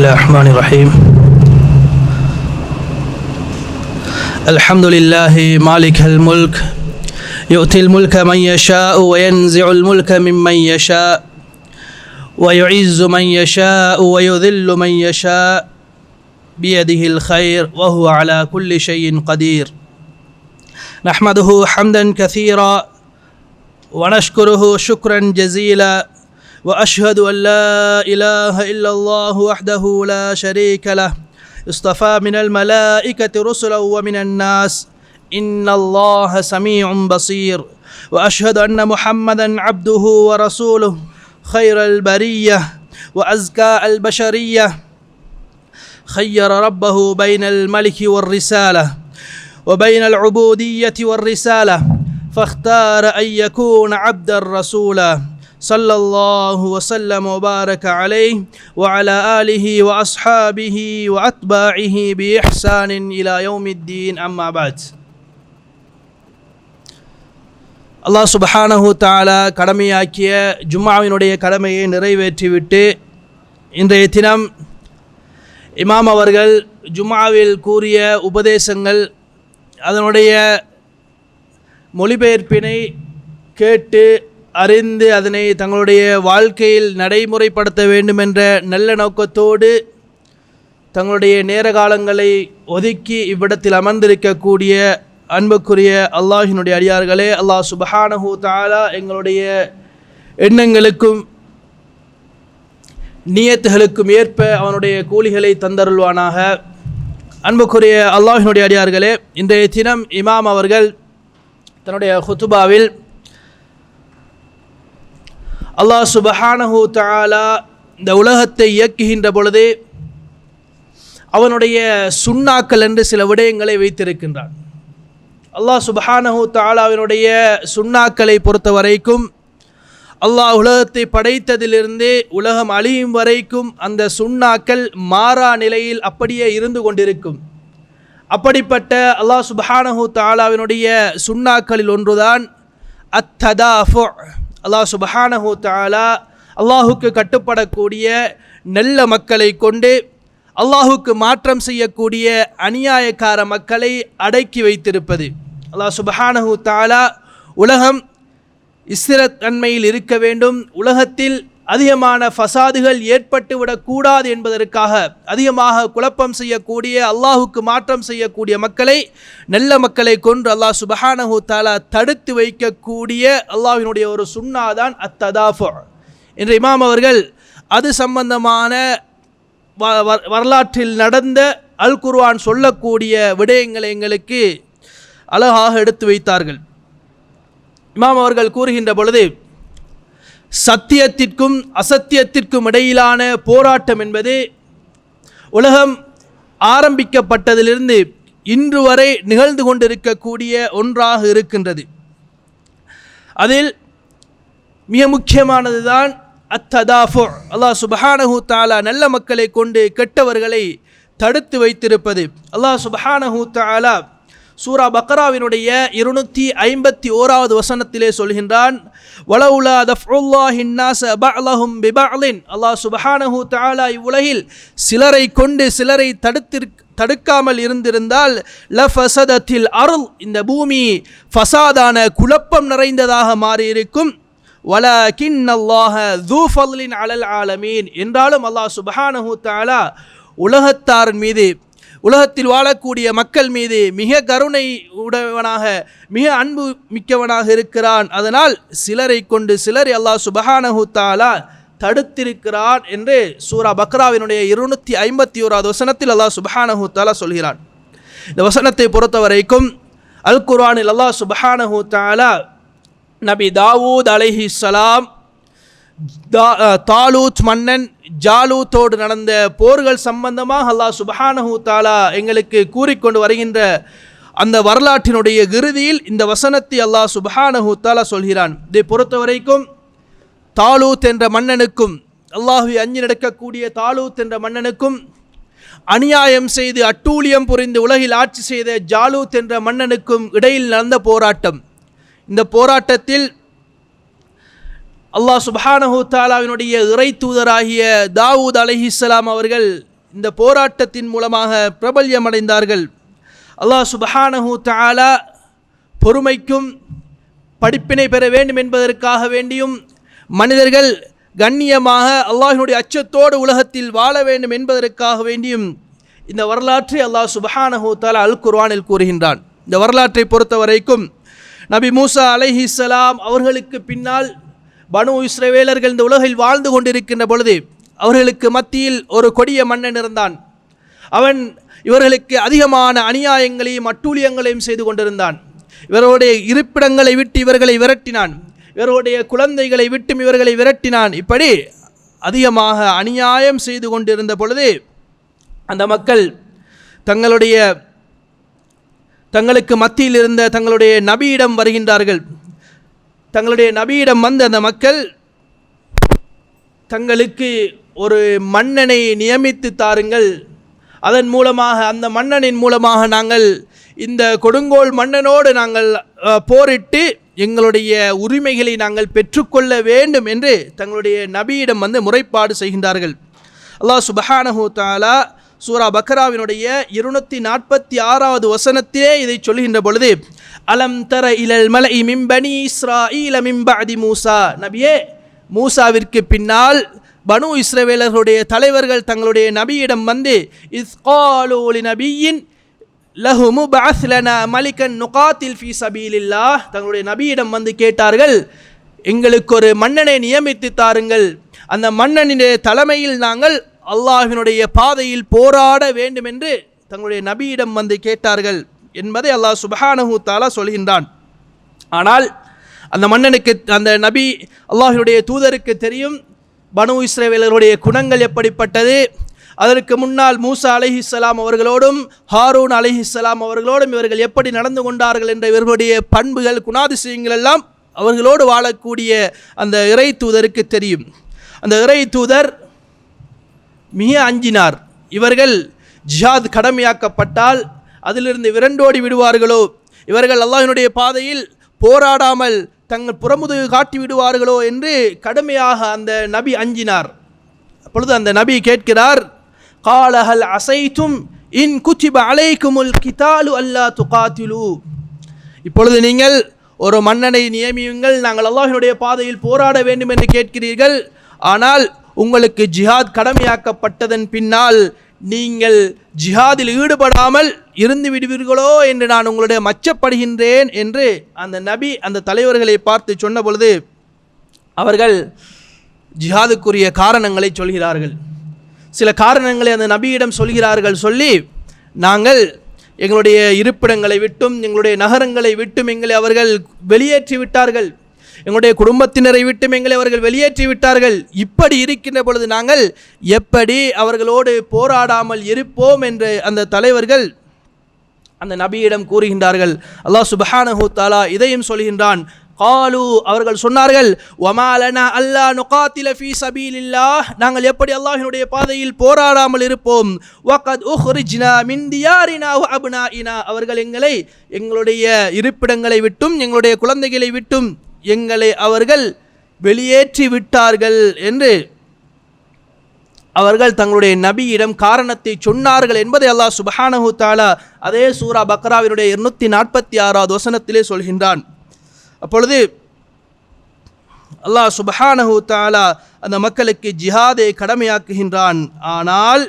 الله الرحمن الرحيم الحمد لله مالك الملك يؤتي الملك من يشاء وينزع الملك ممن يشاء ويعز من يشاء ويذل من يشاء بيده الخير وهو على كل شيء قدير نحمده حمدا كثيرا ونشكره شكرا جزيلا وأشهد أن لا إله إلا الله وحده لا شريك له. اصطفى من الملائكة رسلا ومن الناس. إن الله سميع بصير. وأشهد أن محمدا عبده ورسوله. خير البرية وأزكى البشرية. خير ربه بين الملك والرسالة وبين العبودية والرسالة. فاختار أن يكون عبدا رسولا. صلى الله وسلم وبارك عليه وعلى اله واصحابه واتباعه باحسان الى يوم الدين اما بعد அல்லாஹ் சுபஹானஹு தாலா கடமையாக்கிய ஜும்மாவினுடைய கடமையை நிறைவேற்றிவிட்டு இன்றைய தினம் இமாம் அவர்கள் ஜும்மாவில் கூறிய உபதேசங்கள் அதனுடைய மொழிபெயர்ப்பினை கேட்டு அறிந்து அதனை தங்களுடைய வாழ்க்கையில் நடைமுறைப்படுத்த வேண்டுமென்ற நல்ல நோக்கத்தோடு தங்களுடைய நேர காலங்களை ஒதுக்கி இவ்விடத்தில் அமர்ந்திருக்கக்கூடிய அன்புக்குரிய அல்லாஹினுடைய அடியார்களே அல்லாஹ் சுபஹானஹூ தாலா எங்களுடைய எண்ணங்களுக்கும் நியத்துகளுக்கும் ஏற்ப அவனுடைய கூலிகளை தந்தருள்வானாக. அன்புக்குரிய அல்லாஹினுடைய அடியார்களே இன்றைய தினம் இமாம் அவர்கள் தன்னுடைய ஹுத்துபாவில் அல்லாஹ் சுபஹானஹு தாலா இந்த உலகத்தை இயக்குகின்ற பொழுது அவனுடைய சுண்ணாக்கள் என்று சில விடயங்களை வைத்திருக்கின்றான். அல்லாஹ் சுபஹானஹு தாலாவினுடைய சுண்ணாக்களை பொறுத்த வரைக்கும் அல்லாஹ் உலகத்தை படைத்ததிலிருந்து உலகம் அழியும் வரைக்கும் அந்த சுண்ணாக்கள் மாறா நிலையில் அப்படியே இருந்து கொண்டிருக்கும். அப்படிப்பட்ட அல்லாஹ் சுபஹானஹு தாலாவினுடைய சுண்ணாக்களில் ஒன்றுதான் அத்ததாஃபு. அல்லாஹ் சுபஹானஹூ தாலா அல்லாஹுக்கு கட்டுப்படக்கூடிய நல்ல மக்களை கொண்டு அல்லாஹுக்கு மாற்றம் செய்யக்கூடிய அநியாயக்கார மக்களை அடக்கி வைத்திருப்பது. அல்லாஹ் சுபஹானஹூ தாலா உலகம் இஸ்திரத்தன்மையில் இருக்க வேண்டும். உலகத்தில் அதிகமான ஃபசாதுகள் ஏற்பட்டு விடக்கூடாது என்பதற்காக அதிகமாக குழப்பம் செய்யக்கூடிய அல்லாஹுக்கு மாற்றம் செய்யக்கூடிய மக்களை நல்ல மக்களை கொன்று அல்லாஹ் சுபஹானஹு தாலா தடுத்து வைக்கக்கூடிய அல்லாஹினுடைய ஒரு சுண்ணாதான் அத்ததாஃபு. என்ற இமாம் அவர்கள் அது சம்பந்தமான வரலாற்றில் நடந்த அல் குர்வான் சொல்லக்கூடிய விடயங்களை எங்களுக்கு அழகாக எடுத்து வைத்தார்கள். இமாம் அவர்கள் கூறுகின்ற பொழுது சத்தியத்திற்கும் அசத்தியத்திற்கும் இடையிலான போராட்டம் என்பது உலகம் ஆரம்பிக்கப்பட்டதிலிருந்து இன்று வரை நிகழ்ந்து கொண்டிருக்கக்கூடிய ஒன்றாக இருக்கின்றது. அதில் மிக முக்கியமானது தான் அத்ததாஃபு. அல்லாஹ் சுபஹானஹு தாலா நல்ல மக்களை கொண்டு கெட்டவர்களை தடுத்து வைத்திருப்பது. அல்லாஹ் சுபஹானஹு தாலா சூரா பக்ராவினுடைய இருநூற்றி ஐம்பத்தி ஓராவது வசனத்திலே சொல்கின்றான் வலவுலா தஃபுல்லாஹின்னாச பஅலஹும் பிபஅலின் அல்லாஹ் சுபஹானஹு தஆலா இவ்வுலகில் சிலரை கொண்டு சிலரை தடுத்திரு தடுக்காமல் இருந்திருந்தால் லஃபசதத்தில் அருள். இந்த பூமி ஃபசாதான குழப்பம் நிறைந்ததாக மாறியிருக்கும். வல கின் அல்லாஹ தூஃபலின் அலல் ஆலமீன். என்றாலும் அல்லாஹ் சுபஹானஹு தஆலா உலகத்தாரின் மீது உலகத்தில் வாழக்கூடிய மக்கள் மீது மிக கருணை உடையவனாக மிக அன்பு மிக்கவனாக இருக்கிறான். அதனால் சிலரை கொண்டு சிலரை அல்லாஹ் சுபஹானஹு தாலா தடுத்திருக்கிறான் என்று சூரா பக்ராவினுடைய இருநூற்றி ஐம்பத்தி ஓராவது வசனத்தில் அல்லாஹ் சுபஹானஹு தாலா சொல்கிறான். இந்த வசனத்தை பொறுத்த வரைக்கும் அல் குர்ஆனில் அல்லாஹ் சுபஹானஹு தாலா நபி தாவூத் அலைஹி சலாம் தாலூத் மன்னன் ஜாலூத்தோடு நடந்த போர்கள் சம்பந்தமாக அல்லாஹ் சுபஹானஹூ தாலா எங்களுக்கு கூறிக்கொண்டு வருகின்ற அந்த வரலாற்றினுடைய இறுதியில் இந்த வசனத்தை அல்லாஹ் சுபஹானஹூ தாலா சொல்கிறான். இதை பொறுத்த வரைக்கும் தாலூத் என்ற மன்னனுக்கும் அல்லாஹுவை அஞ்சு நடக்கக்கூடிய தாலூத் என்ற மன்னனுக்கும் அநியாயம் செய்து அட்டூழியம் புரிந்து உலகில் ஆட்சி செய்த ஜாலூத் என்ற மன்னனுக்கும் இடையில் நடந்த போராட்டம். இந்த போராட்டத்தில் அல்லாஹ் சுப்ஹானஹு தாலாவினுடைய இறை தூதராகிய தாவூத் அலஹிஸ்லாம் அவர்கள் இந்த போராட்டத்தின் மூலமாக பிரபல்யமடைந்தார்கள். அல்லாஹ் சுபஹானஹு தாலா பொறுமைக்கும் படிப்பினை பெற வேண்டும் என்பதற்காக வேண்டியும் மனிதர்கள் கண்ணியமாக அல்லாஹினுடைய அச்சத்தோடு உலகத்தில் வாழ வேண்டும் என்பதற்காக வேண்டியும் இந்த வரலாற்றை அல்லாஹ் சுபஹானஹு தாலா அல் குர்வானில் கூறுகின்றான். இந்த வரலாற்றை பொறுத்த வரைக்கும் நபி மூசா அலைஹிஸ்ஸலாம் அவர்களுக்கு பின்னால் பனு இஸ்ரவேலர்கள் இந்த உலகில் வாழ்ந்து கொண்டிருக்கின்ற பொழுது அவர்களுக்கு மத்தியில் ஒரு கொடிய மன்னன் இருந்தான். அவன் இவர்களுக்கு அதிகமான அநியாயங்களையும் அட்டூழியங்களையும் செய்து கொண்டிருந்தான். இவருடைய இருப்பிடங்களை விட்டு இவர்களை விரட்டினான். இவருடைய குழந்தைகளை விட்டும் இவர்களை விரட்டினான். இப்படி அதிகமாக அநியாயம் செய்து கொண்டிருந்த பொழுது அந்த மக்கள் தங்களுடைய தங்களுக்கு மத்தியில் இருந்த தங்களுடைய நபியிடம் வருகின்றார்கள். தங்களுடைய நபியிடம் வந்த அந்த மக்கள் தங்களுக்கு ஒரு மன்னனை நியமித்து தாருங்கள். அதன் மூலமாக அந்த மன்னனின் மூலமாக நாங்கள் இந்த கொடுங்கோல் மன்னனோடு நாங்கள் போரிட்டு எங்களுடைய உரிமைகளை நாங்கள் பெற்றுக்கொள்ள வேண்டும் என்று தங்களுடைய நபியிடம் வந்து முறைப்பாடு செய்கின்றார்கள். அல்லாஹ் சுபஹானஹூ தாலா சூரா பக்ராவினுடைய இருநூத்தி நாற்பத்தி ஆறாவது வசனத்திலே இதை சொல்கின்ற பொழுது அலம் தர இலல் மலை மிம்பனி இஸ்ராஈல மிம்பஅதி மூசா. நபியே மூசாவிற்கு பின்னால் பனு இஸ்ரவேலர்களுடைய தலைவர்கள் தங்களுடைய நபியிடம் வந்து இஸ்காலோலி நபியின் லஹுமு பாஸ்லனா மலிகன் நுகாத்தில் ஃபி சபீலில்லா தங்களுடைய நபியிடம் வந்து கேட்டார்கள் எங்களுக்கு ஒரு மன்னனை நியமித்து தாருங்கள். அந்த மன்னனுடைய தலைமையில் நாங்கள் அல்லாஹினுடைய பாதையில் போராட வேண்டும் என்று தங்களுடைய நபியிடம் வந்து கேட்டார்கள் என்பதை அல்லாஹ் சுபஹானஹு சொல்கின்றான். ஆனால் அந்த மன்னனுக்கு அந்த நபி அல்லாஹினுடைய தூதருக்கு தெரியும் பனு இஸ்ரேவேலருடைய குணங்கள் எப்படிப்பட்டது. அதற்கு முன்னால் மூசா அலிஹிஸ்லாம் அவர்களோடும் ஹாரூன் அலிஹிஸ்லாம் அவர்களோடும் இவர்கள் எப்படி நடந்து கொண்டார்கள் என்ற இவர்களுடைய பண்புகள் குணாதிசயங்கள் எல்லாம் அவர்களோடு வாழக்கூடிய அந்த இறை தூதருக்கு தெரியும். அந்த இறை தூதர் மிக அஞ்சினார் இவர்கள் ஜிஹாத் கடமையாக்கப்பட்டால் அதிலிருந்து விரண்டோடி விடுவார்களோ? இவர்கள் அல்லாஹினுடைய பாதையில் போராடாமல் தங்கள் புறமுதுகு காட்டி விடுவார்களோ என்று கடுமையாக அந்த நபி அஞ்சினார். அப்பொழுது அந்த நபி கேட்கிறார் காலஹல் அசைத்தும் இன் குச்சிப அலைக்குமுல் கிதாலு அல்லா துகாத்திலு. இப்பொழுது நீங்கள் ஒரு மன்னனை நியமியுங்கள் நாங்கள் அல்லாஹினுடைய பாதையில் போராட வேண்டும் என்று கேட்கிறீர்கள். ஆனால் உங்களுக்கு ஜிஹாத் கடமையாக்கப்பட்டதன் பின்னால் நீங்கள் ஜிஹாதில் ஈடுபடாமல் இருந்து விடுவீர்களோ என்று நான் உங்களுடைய மச்சப்படுகின்றேன் என்று அந்த நபி அந்த தலைவர்களை பார்த்து சொன்ன பொழுது அவர்கள் ஜிஹாதுக்குரிய காரணங்களை சொல்கிறார்கள். சில காரணங்களை அந்த நபியிடம் சொல்கிறார்கள். சொல்லி நாங்கள் எங்களுடைய இருப்பிடங்களை விட்டும் எங்களுடைய நகரங்களை விட்டும் எங்களை அவர்கள் வெளியேற்றி விட்டார்கள் எங்களுடைய குடும்பத்தினரை விட்டும் எங்களை அவர்கள் வெளியேற்றி விட்டார்கள். இப்படி இருக்கின்ற பொழுது நாங்கள் எப்படி அவர்களோடு போராடாமல் இருப்போம் என்று அந்த தலைவர்கள் அந்த நபியிடம் கூறுகின்றார்கள். அல்லாஹ் சுபஹானஹு தாலா இதையும் சொல்கின்றான். காலு அவர்கள் சொன்னார்கள் ஒமாலனா அல்லா நுகாத்தில ஃபீ சபீலில்லாஹ். நாங்கள் எப்படி அல்லாஹினுடைய பாதையில் போராடாமல் இருப்போம். வகத் உஹ்ரிஜ்னா மின் தியாரினா வ அவர்கள் எங்களை எங்களுடைய இருப்பிடங்களை விட்டும் எங்களுடைய குழந்தைகளை விட்டும் எங்களை அவர்கள் வெளியேற்றி விட்டார்கள் என்று அவர்கள் தங்களுடைய நபியிடம் காரணத்தை சொன்னார்கள் என்பதை அல்லாஹ் சுபஹானஹு தாலா அதே சூரா பக்ராவினுடைய இருநூத்தி நாற்பத்தி ஆறாவது வசனத்திலே சொல்கின்றான். அப்பொழுது அல்லாஹ் சுபஹானஹு தாலா அந்த மக்களுக்கு ஜிஹாதை கடமையாக்குகின்றான். ஆனால்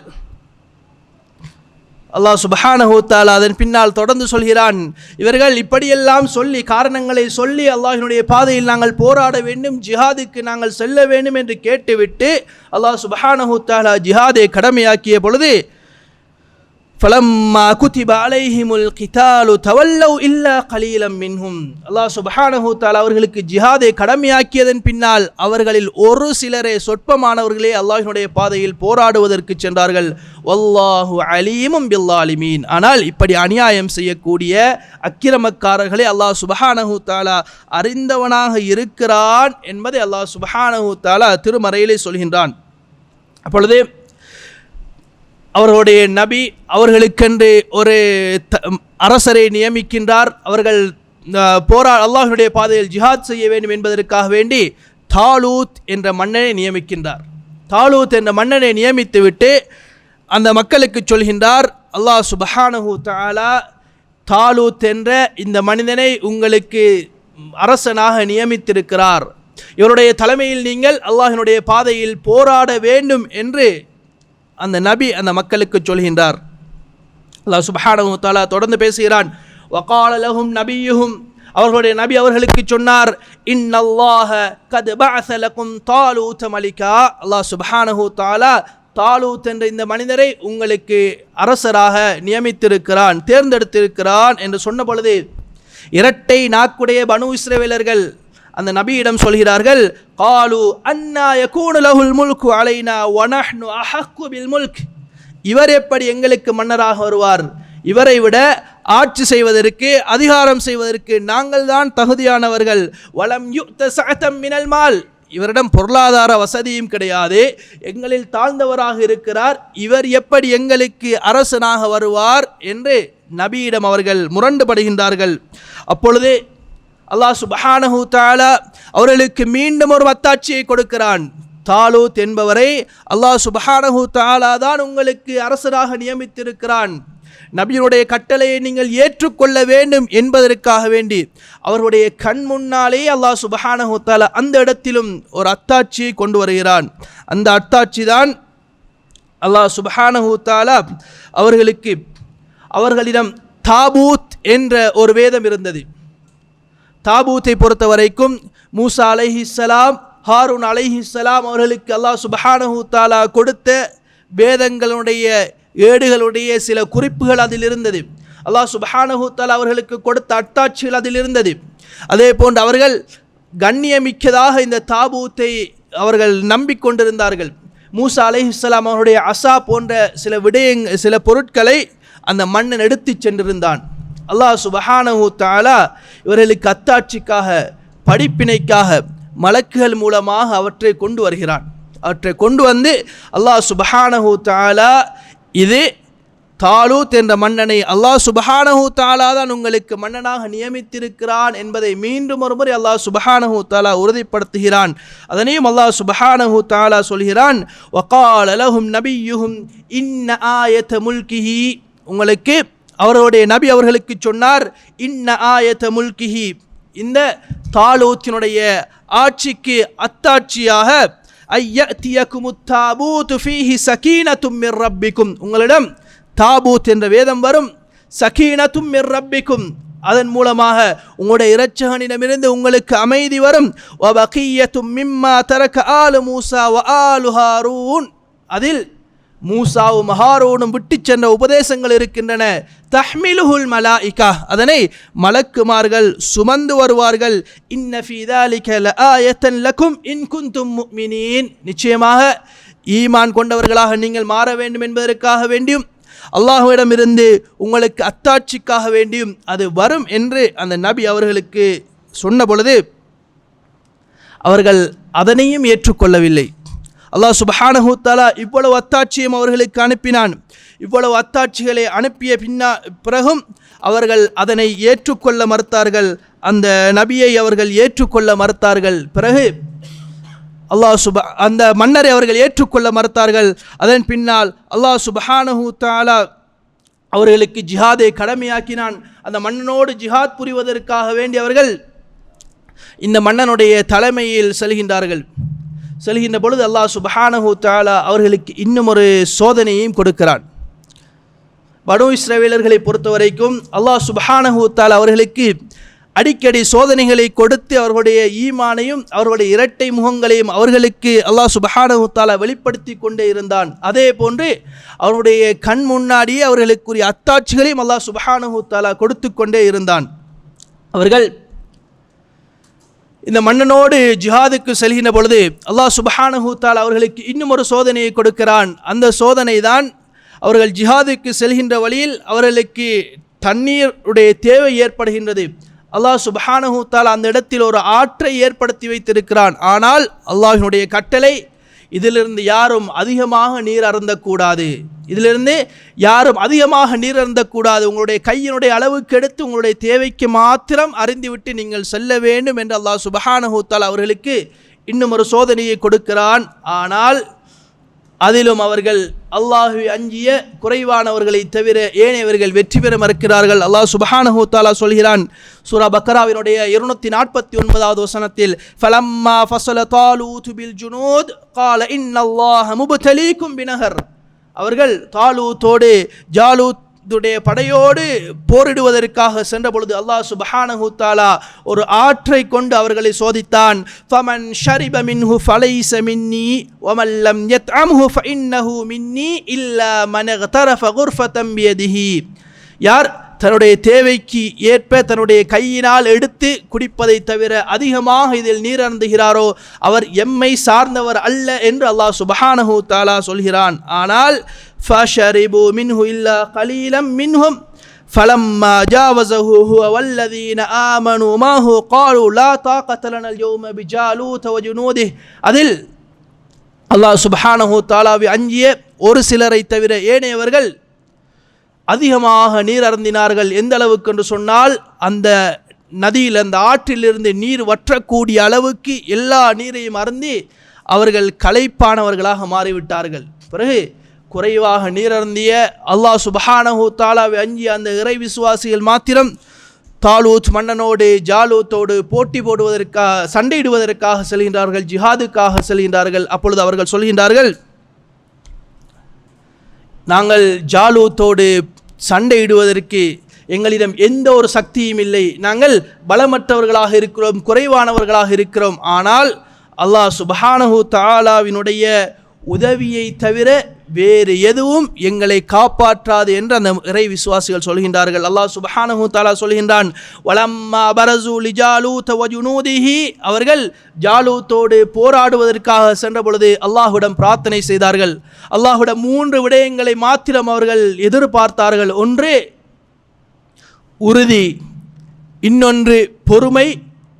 அல்லாஹ் சுபஹானஹு அதன் பின்னால் தொடர்ந்து சொல்கிறான். இவர்கள் இப்படியெல்லாம் சொல்லி காரணங்களை சொல்லி அல்லாஹினுடைய பாதையில் நாங்கள் போராட வேண்டும் ஜிஹாதுக்கு நாங்கள் செல்ல வேண்டும் என்று கேட்டுவிட்டு அல்லாஹ் சுபஹானஹூத்தாலா ஜிஹாதை கடமையாக்கிய பொழுது ஃபலம்மா குதிப அலைஹிமுல் கிதாலு தவல்லவ் இல்லா கலீலம் மின்ஹும் அல்லாஹ் சுபஹானஹு தஆலா அவர்களுக்கு ஜிஹாதை கடமையாக்கியதன் பின்னால் அவர்களில் ஒரு சிலரே சொற்பமானவர்களே அல்லாஹினுடைய பாதையில் போராடுவதற்கு சென்றார்கள். வல்லாஹு அலீமும் பில்லாலிமீன். ஆனால் இப்படி அநியாயம் செய்யக்கூடிய அக்கிரமக்காரர்களே அல்லாஹ் சுபஹானஹு தாலா அறிந்தவனாக இருக்கிறான் என்பதை அல்லாஹ் சுபஹானஹு தாலா திருமறையிலே சொல்கின்றான். அப்பொழுது அவர்களுடைய நபி அவர்களுக்கென்று ஒரு த- அரசரை நியமிக்கின்றார். அவர்கள் போரா அல்லாஹினுடைய பாதையில் ஜிஹாத் செய்ய வேண்டும் என்பதற்காக வேண்டி தாலூத் என்ற மன்னனை நியமிக்கின்றார். தாலூத் என்ற மன்னனை நியமித்துவிட்டு அந்த மக்களுக்கு சொல்கின்றார் அல்லாஹ் சுபஹானஹு தாலா தாலூத் என்ற இந்த மனிதனை உங்களுக்கு அரசனாக நியமித்திருக்கிறார். இவருடைய தலைமையில் நீங்கள் அல்லாஹினுடைய பாதையில் போராட வேண்டும் என்று அந்த நபி அந்த மக்களுக்கு சொல்கின்றார். அல்லாஹ் சுப்ஹானஹு தாலா தொடர்ந்து பேசுகிறான். வக்காலலகும் நபியுகும் அவர்களுடைய நபி அவர்களுக்கு சொன்னார் இன்னல்லாஹ கது பாசலக்கும் லகும் மலிகா அல்லாஹ் சுபஹானஹு தாலா தாலூத் என்ற இந்த மனிதரை உங்களுக்கு அரசராக நியமித்திருக்கிறான் தேர்ந்தெடுத்திருக்கிறான் என்று சொன்ன பொழுது இரட்டை நாக்குடைய பனு இஸ்ரவேலர்கள் அந்த நபியிடம் சொல்கிறார்கள் காலு அன்னா யகூனு முல்கு அலைனா வனஹ்னு அஹக்கு பில் முல்க். இவர் எப்படி எங்களுக்கு மன்னராக வருவார்? இவரை விட ஆட்சி செய்வதற்கு அதிகாரம் செய்வதற்கு நாங்கள் தான் தகுதியானவர்கள். வளம் யுக்த சகதம் மினல் மால். இவரிடம் பொருளாதார வசதியும் கிடையாது. எங்களில் தாழ்ந்தவராக இருக்கிறார். இவர் எப்படி எங்களுக்கு அரசனாக வருவார் என்று நபியிடம் அவர்கள் முரண்டுபடுகின்றார்கள். அப்பொழுது அல்லாஹ் சுபஹானஹு தஆலா அவர்களுக்கு மீண்டும் ஒரு மத்தாட்சியை கொடுக்கிறான். தாலூத் என்பவரை அல்லாஹ் சுபஹானஹு தாலா தான் உங்களுக்கு அரசராக நியமித்திருக்கிறான். நபியினுடைய கட்டளையை நீங்கள் ஏற்றுக்கொள்ள வேண்டும் என்பதற்காக வேண்டி அவருடைய கண் முன்னாலே அல்லாஹ் சுபஹானஹு தாலா அந்த இடத்திலும் ஒரு அத்தாட்சியை கொண்டு வருகிறான். அந்த அத்தாட்சி தான் அல்லாஹ் சுபஹானஹு தாலா அவர்களுக்கு அவர்களிடம் தாபூத் என்ற ஒரு வேதம் இருந்தது. தாபூத்தை பொறுத்த வரைக்கும் மூசா அலைஹிஸ்லாம் ஹாரூன் அலைஹிஸ்லாம் அவர்களுக்கு அல்லாஹ் சுபஹானஹு கொடுத்த வேதங்களுடைய ஏடுகளுடைய சில குறிப்புகள் அதில் இருந்தது. அல்லாஹ் சுபஹானஹு அவர்களுக்கு கொடுத்த அட்டாட்சிகள் அதில் இருந்தது. அதே போன்று அவர்கள் கண்ணியமிக்கதாக இந்த தாபூத்தை அவர்கள் நம்பிக்கொண்டிருந்தார்கள். மூசா அலைஹிஸ்லாம் அவருடைய அசா போன்ற சில விடயங் சில பொருட்களை அந்த மன்னன் எடுத்துச் சென்றிருந்தான். அல்லாஹ் சுபஹானஹு தாலா இவர்களுக்கு அத்தாட்சிக்காக படிப்பினைக்காக மலக்குகள் மூலமாக அவற்றை கொண்டு வருகிறான். அவற்றை கொண்டு வந்து அல்லாஹ் சுபஹானஹு தாலா இது தாலூத் என்ற மன்னனை அல்லாஹ் சுபஹானஹு தாலா தான் உங்களுக்கு மன்னனாக நியமித்திருக்கிறான் என்பதை மீண்டும் ஒரு முறை அல்லாஹ் சுபஹானஹு தாலா உறுதிப்படுத்துகிறான். அதனையும் அல்லாஹ் சுபஹானஹு தாலா சொல்கிறான் வக்கால் அலஹும் நபியுஹும் இன்ன ஆயத முல்கிஹி. உங்களுக்கு அவருடைய நபி அவர்களுக்கு சொன்னார் இன்ன ஆயத முல்கிஹி. இந்த தாலூத்தினுடைய ஆட்சிக்கு அத்தாட்சியாக ரப்பிக்கும். உங்களிடம் தாபூத் என்ற வேதம் வரும் சகீனத்தும் மிர் ரப்பிக்கும். அதன் மூலமாக உங்களுடைய இரட்சகனிடமிருந்து உங்களுக்கு அமைதி வரும் மிம்மா தரக்க ஆலு மூசா ஆலு ஹாரூன். அதில் மூசாவும் மஹாரோனும் விட்டு சென்ற உபதேசங்கள் இருக்கின்றன. தஹ்மிலுஹுல் மலாயிகா. அதனை மலக்குமார்கள் சுமந்து வருவார்கள். இன்ன ஃபீ தாலிக நிச்சயமாக ஈமான் கொண்டவர்களாக நீங்கள் மாற வேண்டும் என்பதற்காக வேண்டியும் அல்லாஹுவிடமிருந்து உங்களுக்கு அத்தாட்சிக்காக வேண்டியும் அது வரும் என்று அந்த நபி அவர்களுக்கு சொன்ன பொழுது அவர்கள் அதனையும் ஏற்றுக்கொள்ளவில்லை. அல்லாஹ் சுபஹானஹு இவ்வளவு அத்தாட்சியும் அவர்களுக்கு அனுப்பினான். இவ்வளவு அத்தாட்சிகளை அனுப்பிய பின்னா பிறகும் அவர்கள் அதனை ஏற்றுக்கொள்ள மறுத்தார்கள். அந்த நபியை அவர்கள் ஏற்றுக்கொள்ள மறுத்தார்கள். பிறகு அல்லாஹ் சுப அந்த மன்னரை அவர்கள் ஏற்றுக்கொள்ள மறுத்தார்கள். அதன் பின்னால் அல்லாஹ் சுபஹானஹூத்தாலா அவர்களுக்கு ஜிஹாதை கடமையாக்கினான். அந்த மன்னனோடு ஜிஹாத் புரிவதற்காக வேண்டி அவர்கள் இந்த மன்னனுடைய தலைமையில் செல்கின்றார்கள். செல்கின்ற பொழுது அல்லாஹ் சுபஹானஹூ தாலா அவர்களுக்கு இன்னும் ஒரு சோதனையையும் கொடுக்கிறான். பனு இஸ்ரவேலர்களை பொறுத்த வரைக்கும் அல்லாஹ் சுபஹானஹூ தாலா அவர்களுக்கு அடிக்கடி சோதனைகளை கொடுத்து அவர்களுடைய ஈமானையும் அவர்களுடைய இரட்டை முகங்களையும் அவர்களுக்கு அல்லாஹ் சுபஹானஹு தஆலா வெளிப்படுத்தி கொண்டே இருந்தான். அதே போன்று அவருடைய கண் முன்னாடியே அவர்களுக்குரிய அத்தாட்சிகளையும் அல்லாஹ் சுபஹானஹு தஆலா கொடுத்து கொண்டே இருந்தான். அவர்கள் இந்த மன்னனோடு ஜிஹாதுக்கு செல்கின்ற பொழுது அல்லாஹ் சுபஹானஹூத்தால் அவர்களுக்கு இன்னும் ஒரு சோதனையை கொடுக்கிறான். அந்த சோதனை தான் அவர்கள் ஜிஹாதுக்கு செல்கின்ற வழியில் அவர்களுக்கு தண்ணீருடைய தேவை ஏற்படுகின்றது. அல்லாஹ் சுபஹானஹூத்தால் அந்த இடத்தில் ஒரு ஆற்றை ஏற்படுத்தி வைத்திருக்கிறான். ஆனால் அல்லாஹினுடைய கட்டளை இதிலிருந்து யாரும் அதிகமாக நீர் அருந்தக்கூடாது. இதிலிருந்து யாரும் அதிகமாக நீர் அருந்தக்கூடாது. உங்களுடைய கையினுடைய அளவுக்கு எடுத்து உங்களுடைய தேவைக்கு மாத்திரம் அறிந்துவிட்டு நீங்கள் செல்ல வேண்டும் என்று அல்லாஹ் சுபஹானஹூத்தால் அவர்களுக்கு இன்னும் ஒரு சோதனையை கொடுக்கிறான். ஆனால் அதிலும் அவர்கள் அல்லாஹுவை அஞ்சிய குறைவானவர்களை தவிர ஏனையவர்கள் வெற்றி பெற மறுக்கிறார்கள். அல்லாஹ் சுபஹானஹு தாலா சொல்கிறான் சூரா பக்ராவினுடைய இருநூத்தி நாற்பத்தி ஒன்பதாவது வசனத்தில் ஃபலம்மா ஃபசல தாலூத் பில் ஜுனூத் கால இன் இன்னல்லாஹ முபதலீக்கும் பினஹர் அவர்கள் தாலூத்தோடு துடைய படையோடு போரிடுவதற்காக சென்ற பொழுது அல்லாஹ் சுபஹானஹு தாலா ஒரு ஆற்றை கொண்டு அவர்களை சோதித்தான். ஃபமன் ஷரிப மின்ஹு ஃபலைஸ மின்னி ஒமல்லம் யத் அம்ஹு ஃபஇன்னஹு மின்னி இல்லா மனக தரஃப குர்ஃப தம்பியதிஹி யார் தன்னுடைய தேவைக்கு ஏற்ப தன்னுடைய கையினால் எடுத்து குடிப்பதை தவிர அதிகமாக இதில் நீர் அருந்துகிறாரோ அவர் எம்மை சார்ந்தவர் அல்ல என்று அல்லாஹ் சுபஹானஹு தாலா சொல்கிறான். ஆனால் ஃபஷரிபு மின்ஹு இல்லா கலீலம் மின்ஹும் فلما جاوزه هو والذين آمنوا معه قالوا لا طاقة لنا اليوم بجالوت وجنوده அதில் அல்லாஹ் சுபஹானஹு தாலாவை அஞ்சிய ஒரு சிலரை தவிர ஏனையவர்கள் அதிகமாக நீர் அருந்தினார்கள் எந்த அளவுக்கு என்று சொன்னால் அந்த நதியில் அந்த ஆற்றிலிருந்து நீர் வற்றக்கூடிய அளவுக்கு எல்லா நீரையும் அருந்தி அவர்கள் களைப்பானவர்களாக மாறிவிட்டார்கள் பிறகு குறைவாக நீர் அல்லாஹ் சுபஹானஹு தாலாவை அஞ்சிய அந்த இறை விசுவாசிகள் மாத்திரம் தாலூத் மன்னனோடு ஜாலூத்தோடு போட்டி போடுவதற்காக சண்டையிடுவதற்காக செல்கின்றார்கள் ஜிஹாதுக்காக செல்கின்றார்கள். அப்பொழுது அவர்கள் சொல்கின்றார்கள் நாங்கள் ஜாலூத்தோடு சண்டையிடுவதற்கு எங்களிடம் எந்த ஒரு சக்தியும் இல்லை. நாங்கள் பலமற்றவர்களாக இருக்கிறோம் குறைவானவர்களாக இருக்கிறோம். ஆனால் அல்லாஹ் சுபஹானஹு தாலாவினுடைய உதவியை தவிர வேறு எதுவும் எங்களை காப்பாற்றாது என்று அந்த இறை விசுவாசிகள் சொல்கின்றார்கள். அல்லாஹ் சுபஹானஹு தாலா சொல்கின்றான் வலம்மா பரசு லிஜாலூத் வஜுனூதிஹி. அவர்கள் ஜாலூத்தோடு போராடுவதற்காக சென்ற பொழுது அல்லாஹுடன் பிரார்த்தனை செய்தார்கள். அல்லாஹுடன் மூன்று விடயங்களை மாத்திரம் அவர்கள் எதிர்பார்த்தார்கள். ஒன்று உறுதி. இன்னொன்று பொறுமை.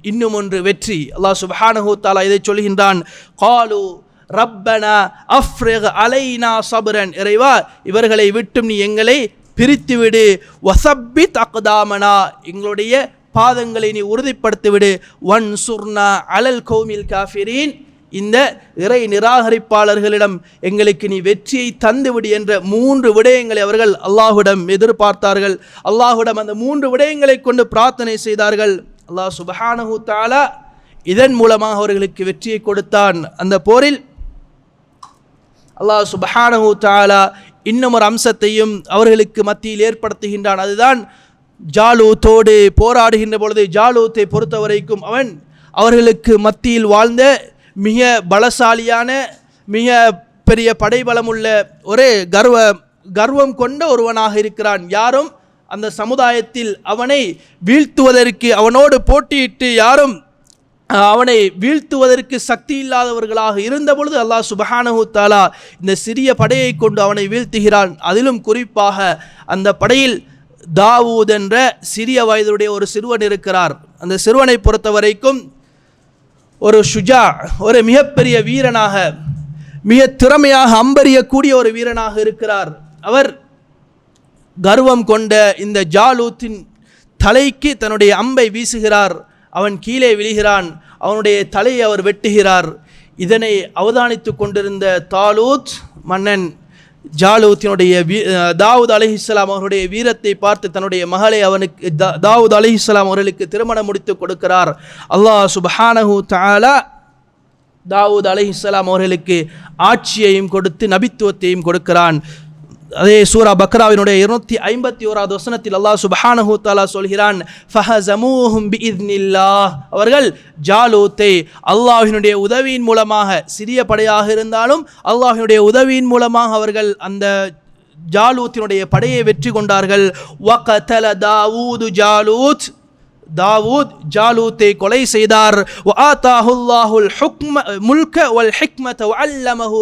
இன்னும் ஒன்று வெற்றி. அல்லாஹ் சுபஹானஹு தாலா இதை சொல்கின்றான் காலு ரப்பனா அஃப்ரேக அலைனா சபரன். இறைவா இவர்களை விட்டும் நீ எங்களை பிரித்துவிடு. வசப்பித் தக்குதாமனா எங்களுடைய பாதங்களை நீ உறுதிப்படுத்திவிடு. ஒன் சுர்ணா அலல் கோமில் காஃபிரீன். இந்த இறை நிராகரிப்பாளர்களிடம் எங்களுக்கு நீ வெற்றியை தந்துவிடு என்ற மூன்று விடயங்களை அவர்கள் அல்லாஹுடம் எதிர்பார்த்தார்கள். அல்லாஹுடம் அந்த மூன்று விடயங்களை கொண்டு பிரார்த்தனை செய்தார்கள். அல்லாஹ் சுபஹானஹு தாலா இதன் மூலமாக அவர்களுக்கு வெற்றியை கொடுத்தான். அந்த போரில் அல்லாஹ் சுபஹானஹூ தாலா இன்னும் ஒரு அம்சத்தையும் அவர்களுக்கு மத்தியில் ஏற்படுத்துகின்றான். அதுதான் ஜாலூத்தோடு போராடுகின்ற பொழுது ஜாலூத்தை பொறுத்த வரைக்கும் அவன் அவர்களுக்கு மத்தியில் வாழ்ந்த மிக பலசாலியான மிக பெரிய படைபலம் உள்ள ஒரு கர்வ கர்வம் கொண்ட ஒருவனாக இருக்கிறான். யாரும் அந்த சமுதாயத்தில் அவனை வீழ்த்துவதற்கு அவனோடு போட்டியிட்டு யாரும் அவனை வீழ்த்துவதற்கு சக்தி இல்லாதவர்களாக இருந்த பொழுது அல்லாஹ் சுபஹானஹு தாலா இந்த சிறிய படையை கொண்டு அவனை வீழ்த்துகிறான். அதிலும் குறிப்பாக அந்த படையில் தாவூத் என்ற சிறிய வயதுடைய ஒரு சிறுவன் இருக்கிறார். அந்த சிறுவனை பொறுத்த வரைக்கும் ஒரு ஷுஜா ஒரு மிகப்பெரிய வீரனாக மிக திறமையாக அம்பறியக்கூடிய ஒரு வீரனாக இருக்கிறார். அவர் கர்வம் கொண்ட இந்த ஜாலூத்தின் தலைக்கு தன்னுடைய அம்பை வீசுகிறார். அவன் கீழே விழுகிறான். அவனுடைய தலையை அவர் வெட்டுகிறார். இதனை அவதானித்து கொண்டிருந்த தாலூத் மன்னன் ஜாலூத்தினுடைய வீ தாவூத் தாவூத் அலிஹிஸ்லாம் அவர்களுடைய வீரத்தை பார்த்து தன்னுடைய மகளை அவனுக்கு தா- தாவூத் அலிஹிஸ்லாம் அவர்களுக்கு திருமணம் முடித்து கொடுக்கிறார். அல்லாஹ் சுபஹானஹு தாலா தாவூத் அலைஹிஸ்ஸலாம் அவர்களுக்கு ஆட்சியையும் கொடுத்து நபித்துவத்தையும் கொடுக்கிறான். அதே சூரா பக்ராவினுடைய இருநூத்தி ஐம்பத்தி ஓராவது வசனத்தில் அல்லாஹ் சுபஹானஹு தாலா சொல்கிறான் ஃபஹஸமூஹும் பிஇத்னில்லாஹ். அவர்கள் ஜாலூத்தை அல்லாஹினுடைய உதவியின் மூலமாக சிறிய படையாக இருந்தாலும் அல்லாஹினுடைய உதவியின் மூலமாக அவர்கள் அந்த ஜாலூத்தினுடைய படையை வெற்றி கொண்டார்கள். வகதல தாவூது ஜாலூத். தாவூத் ஜாலூத்தை கொலை செய்தார். ஆத்தாஹுல்லாஹுல் ஹுக்ம முல்க வல் ஹிக்மத் அல்லமஹு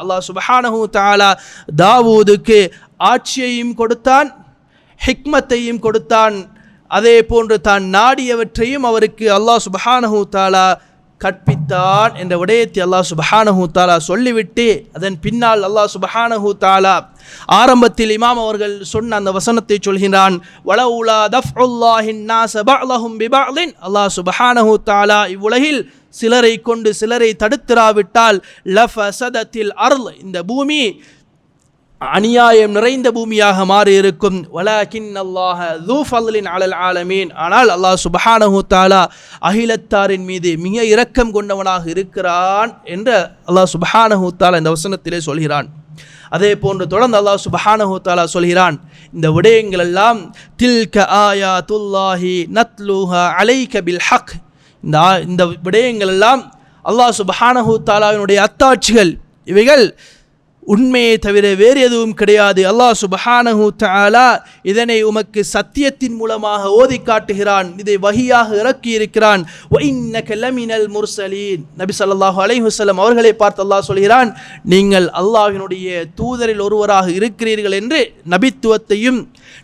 அல்லாஹ் சுபஹானஹு தாலா தாவூதுக்கு ஆட்சியையும் கொடுத்தான் ஹிக்மத்தையும் கொடுத்தான். அதே போன்று தான் நாடியவற்றையும் அவருக்கு அல்லாஹ் சுபஹானஹூ தாலா கற்பித்தான் என்ற விடயத்தை அல்லாஹ் சுப்ஹானஹு தாலா சொல்லிவிட்டு அதன் பின்னால் அல்லாஹ் சுப்ஹானஹு தாலா ஆரம்பத்தில் இமாம் அவர்கள் சொன்ன அந்த வசனத்தை சொல்கிறான் அல்லாஹ் சுப்ஹானஹு தாலா இவ்வுலகில் சிலரை கொண்டு சிலரை தடுத்திராவிட்டால் லஃபசதத்தில் அருள் இந்த பூமி அநியாயம் நிறைந்த பூமியாக மாறி இருக்கும் வலாக்கின் அல்லாஹ தூஃபல்லின் அலல் ஆலமீன். ஆனால் அல்லாஹ் சுபஹானஹு தாலா அகிலத்தாரின் மீது மிக இரக்கம் கொண்டவனாக இருக்கிறான் என்று அல்லாஹ் சுபஹானஹு தாலா இந்த வசனத்திலே சொல்கிறான். அதே போன்று தொடர்ந்து அல்லாஹ் சுபஹானஹு தாலா சொல்கிறான் இந்த விடயங்கள் எல்லாம் தில்க ஆயா துல்லாஹி நத்லூஹா அலை கபில் ஹக் இந்த இந்த விடயங்கள் எல்லாம் அல்லாஹ் சுபஹானஹு தாலாவினுடைய அத்தாட்சிகள் இவைகள் உண்மையை தவிர வேறு எதுவும் கிடையாது. அல்லாஹ் சுபஹானஹு தாலா இதனை உமக்கு சத்தியத்தின் மூலமாக ஓதி காட்டுகிறான். இதை வகியாக இறக்கி இருக்கிறான் முர்சலீன். நபி சல்லாஹூ அலைஹுசல்லம் அவர்களை பார்த்து அல்லாஹ் சொல்கிறான் நீங்கள் அல்லாஹினுடைய தூதரில் ஒருவராக இருக்கிறீர்கள் என்று நபித்துவத்தையும்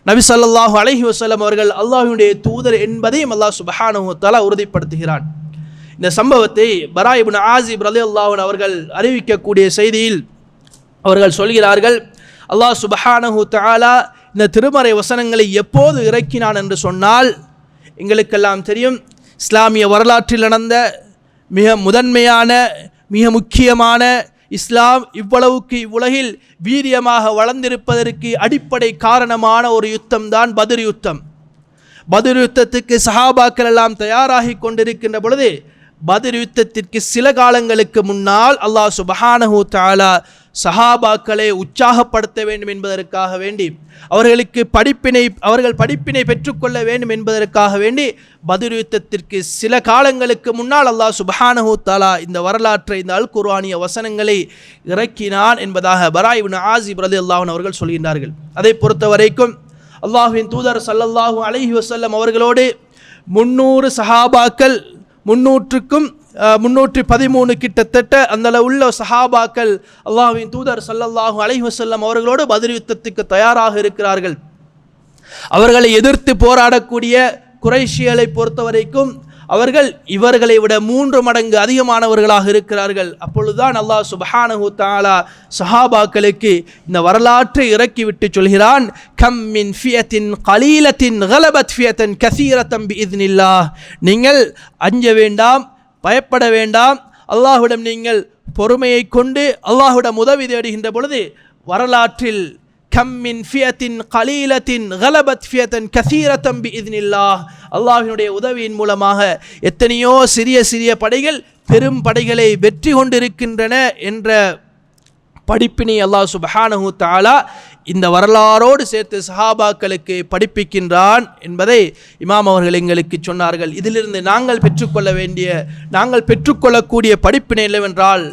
நபி சல்லாஹூ அலைஹுசல்லம் அவர்கள் அல்லாஹினுடைய தூதர் என்பதையும் அல்லாஹ் சுபஹானஹு தாலா உறுதிப்படுத்துகிறான். இந்த சம்பவத்தை பராயிபின் ஆசிப் ரலி அல்லாஹன் அவர்கள் அறிவிக்கக்கூடிய செய்தியில் அவர்கள் சொல்கிறார்கள் அல்லாஹ் சுபஹானஹு தாலா இந்த திருமறை வசனங்களை எப்போது இறக்கினான் என்று சொன்னால் எங்களுக்கெல்லாம் தெரியும் இஸ்லாமிய வரலாற்றில் நடந்த மிக முதன்மையான மிக முக்கியமான இஸ்லாம் இவ்வளவுக்கு இவ்வுலகில் வீரியமாக வளர்ந்திருப்பதற்கு அடிப்படை காரணமான ஒரு யுத்தம்தான் பதிர் யுத்தம். பதிர் யுத்தத்துக்கு சஹாபாக்கள் எல்லாம் தயாராகி கொண்டிருக்கின்ற பொழுது பதில் யுத்தத்திற்கு சில காலங்களுக்கு முன்னால் அல்லாஹ் சுபஹானஹு தாலா சஹாபாக்களை உற்சாகப்படுத்த வேண்டும் என்பதற்காக வேண்டி அவர்களுக்கு படிப்பினை அவர்கள் படிப்பினை பெற்றுக்கொள்ள வேண்டும் என்பதற்காக வேண்டி பதில் யுத்தத்திற்கு சில காலங்களுக்கு முன்னால் அல்லாஹ் சுபஹானஹு தாலா இந்த வரலாற்றை இந்த அல் குர்வானிய வசனங்களை இறக்கினான் என்பதாக பராய் ஆசிப் ரதி அல்லாஹன் அவர்கள் சொல்கின்றார்கள். அதை பொறுத்த வரைக்கும் அல்லாஹுவின் தூதர் சல்லல்லாஹூ அலஹி வசல்லம் அவர்களோடு முன்னூறு சஹாபாக்கள் முன்னூற்றுக்கும் முன்னூற்றி பதிமூணு கிட்டத்தட்ட அந்த உள்ள சஹாபாக்கள் அல்லாஹின் தூதர் ஸல்லல்லாஹு அலைஹி வஸல்லம் அவர்களோடு பதில் யுத்தத்துக்கு தயாராக இருக்கிறார்கள். அவர்களை எதிர்த்து போராடக்கூடிய குறைஷியலை பொறுத்தவரைக்கும் அவர்கள் இவர்களை விட மூன்று மடங்கு அதிகமானவர்களாக இருக்கிறார்கள். அப்பொழுதுதான் அல்லாஹ் சுபஹானஹு தாலா சஹாபாக்களுக்கு இந்த வரலாற்றை இறக்கிவிட்டு சொல்கிறான் கம் மின் ஃபியத்தின் கலீலத்தின் கலபத் ஃபியத்தன் கசீரத்தம் பிஇذنில்லாஹ் நீங்கள் அஞ்ச வேண்டாம் பயப்பட வேண்டாம். அல்லாஹுடம் நீங்கள் பொறுமையை கொண்டு அல்லாஹுடம் உதவி தேடுகின்ற பொழுது வரலாற்றில் கம் மின் ஃபியத்தின் கலீலத்தின் கலபத் ஃபியத்தன் கசீரத்தம் பிஇذنில்லாஹ் அல்லாஹினுடைய உதவியின் மூலமாக எத்தனையோ சிறிய சிறிய படைகள் பெரும் படைகளை வெற்றி கொண்டிருக்கின்றன என்ற படிப்பினை அல்லாஹ் சுபஹானஹு தாலா இந்த வரலாறோடு சேர்த்து சஹாபாக்களுக்கு படிப்பிக்கின்றான் என்பதை இமாம் அவர்கள் எங்களுக்கு சொன்னார்கள். இதிலிருந்து நாங்கள் பெற்றுக்கொள்ள வேண்டிய நாங்கள் பெற்றுக்கொள்ளக்கூடிய படிப்பினை என்னவென்றால்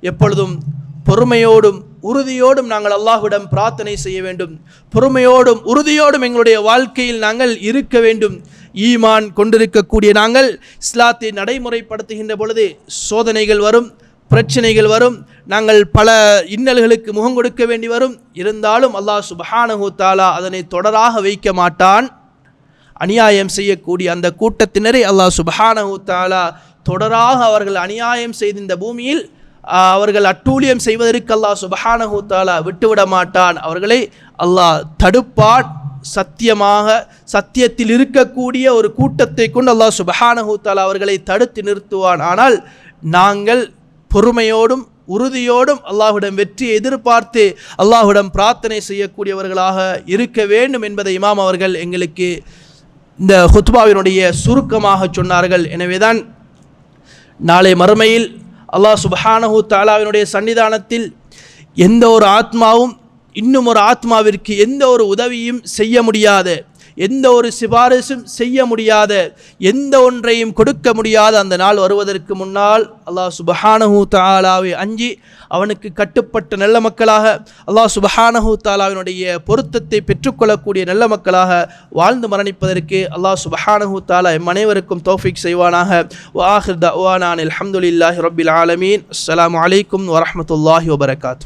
எப்பொழுதும் பொறுமையோடும் உறுதியோடும் நாங்கள் அல்லாஹ்விடம் பிரார்த்தனை செய்ய வேண்டும். பொறுமையோடும் உறுதியோடும் எங்களுடைய வாழ்க்கையில் நாங்கள் இருக்க வேண்டும். ஈமான் கொண்டிருக்கக்கூடிய நாங்கள் இஸ்லாத்தை நடைமுறைப்படுத்துகின்ற பொழுது சோதனைகள் வரும் பிரச்சனைகள் வரும். நாங்கள் பல இன்னல்களுக்கு முகம் கொடுக்க வேண்டி வரும். இருந்தாலும் அல்லாஹ் சுபஹானஹூ தாலா அதனை தொடராக வைக்க மாட்டான். அநியாயம் செய்யக்கூடிய அந்த கூட்டத்தினரை அல்லாஹ் சுபஹானஹூ தாலா தொடராக அவர்கள் அநியாயம் செய்த இந்த பூமியில் அவர்கள் அட்டூழியம் செய்வதற்கு அல்லாஹ் சுபஹானஹூ தாலா விட்டுவிட மாட்டான். அவர்களை அல்லாஹ் தடுப்பான். சத்தியமாக சத்தியத்தில் இருக்கக்கூடிய ஒரு கூட்டத்தை கொண்டு அல்லாஹ் சுபஹானஹூ தாலா அவர்களை தடுத்து நிறுத்துவான். ஆனால் நாங்கள் பொறுமையோடும் உறுதியோடும் அல்லாஹுடன் வெற்றியை எதிர்பார்த்து அல்லாஹுடம் பிரார்த்தனை செய்யக்கூடியவர்களாக இருக்க வேண்டும் என்பதை இமாம் அவர்கள் எங்களுக்கு இந்த ஹுத்பாவினுடைய சுருக்கமாக சொன்னார்கள். எனவேதான் நாளை மறுமையில் அல்லாஹ் சுபஹானஹூ தாலாவினுடைய சன்னிதானத்தில் எந்த ஒரு ஆத்மாவும் இன்னும் ஒரு ஆத்மாவிற்கு எந்த ஒரு உதவியும் செய்ய முடியாது எந்த ஒரு சிபாரிசும் செய்ய முடியாத எந்த ஒன்றையும் கொடுக்க முடியாத அந்த நாள் வருவதற்கு முன்னால் அல்லாஹ் சுபஹானஹூ தாலாவை அஞ்சி அவனுக்கு கட்டுப்பட்ட நல்ல மக்களாக அல்லாஹ் சுபஹானஹூ தாலாவினுடைய பொருத்தத்தை பெற்றுக்கொள்ளக்கூடிய நல்ல மக்களாக வாழ்ந்து மரணிப்பதற்கு அல்லாஹ் சுபஹானஹூ தாலா எம் அனைவருக்கும் தோஃபிக் செய்வானாக. வாஹிர் தவானான் அலமதுல்லாஹி ரபில் ஆலமீன். அஸ்லாம் வலைக்கம் வரமத்துல்லாஹி வபரகாத்